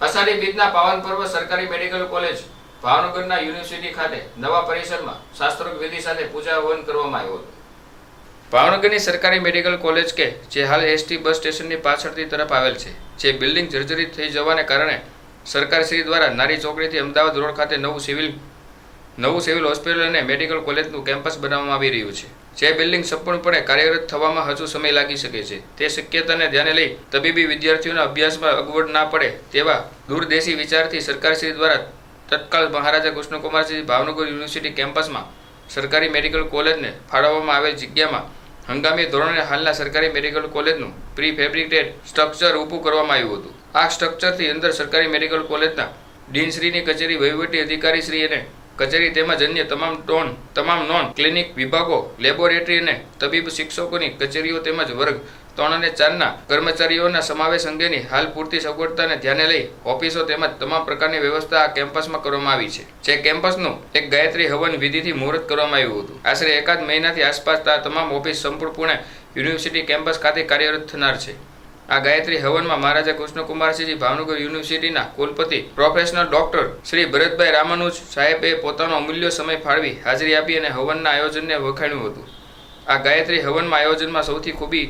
અષાઢી બીજના પાવન પર્વ સરકારી મેડિકલ કોલેજ, ભાવનગરના યુનિવર્સિટી ખાતે નવા પરિસરમાં શાસ્ત્રોક્ત વિધિ સાથે પૂજા હવન કરવામાં આવ્યો હતો. ભાવનગરની સરકારી મેડિકલ કોલેજ કે જે હાલ એસટી બસ સ્ટેશનની પાછળથી તરફ આવેલ છે, જે બિલ્ડિંગ જર્જરિત થઈ જવાને કારણે સરકારશ્રી દ્વારા નારી ચોકડીથી અમદાવાદ રોડ ખાતે નવું સિવિલ નવું સિવિલ હોસ્પિટલ અને મેડિકલ કોલેજનું કેમ્પસ બનાવવામાં આવી રહ્યું છે. જે બિલ્ડિંગ સંપૂર્ણપણે કાર્યરત થવામાં હજુ સમય લાગી શકે છે. તે શક્યતાને ધ્યાને લઈ તબીબી વિદ્યાર્થીઓના અભ્યાસમાં અગવડ ના પડે તેવા દૂરદેશી વિચારથી સરકારશ્રી દ્વારા તત્કાલ મહારાજા કૃષ્ણકુમારજી ભાવનગર યુનિવર્સિટી કેમ્પસમાં સરકારી મેડિકલ કોલેજને ફાળવવામાં આવેલ જગ્યામાં હંગામી ધોરણે હાલના સરકારી મેડિકલ કોલેજનું પ્રી ફેબ્રિકેટેડ સ્ટ્રક્ચર ઊભું કરવામાં આવ્યું હતું. આ સ્ટ્રક્ચરથી અંદર સરકારી મેડિકલ કોલેજના ડીનશ્રીની કચેરી વહીવટી અધિકારીશ્રી અને કચેરી તેમજ અન્ય તમામ ટોન, તમામ નોન ક્લિનિક વિભાગો, લેબોરેટરી અને તબીબ શિક્ષકોની કચેરીઓ તેમજ વર્ગ ત્રણ અને ચારના કર્મચારીઓના સમાવેશ અંગેની હાલ પૂરતી સગવડતાને ધ્યાને લઈ ઓફિસો તેમજ તમામ પ્રકારની વ્યવસ્થા આ કેમ્પસમાં કરવામાં આવી છે. જે કેમ્પસનું એક ગાયત્રી હવન વિધિથી મુહૂર્ત કરવામાં આવ્યું હતું. આશરે એકાદ મહિનાથી આસપાસ આ તમામ ઓફિસ સંપૂર્ણપણે યુનિવર્સિટી કેમ્પસ ખાતે કાર્યરત થનાર છે. આ ગાયત્રી હવનમાં મહારાજા કૃષ્ણકુમારસિંહજી ભાવનગર યુનિવર્સિટીના કુલપતિ પ્રોફેશનલ ડોક્ટર શ્રી ભરતભાઈ રામાનુજ સાહેબે પોતાનો અમૂલ્ય સમય ફાળવી હાજરી આપી અને હવનના આયોજનને વખાણ્યું હતું. આ ગાયત્રી હવનમાં આયોજનમાં સૌથી ખૂબી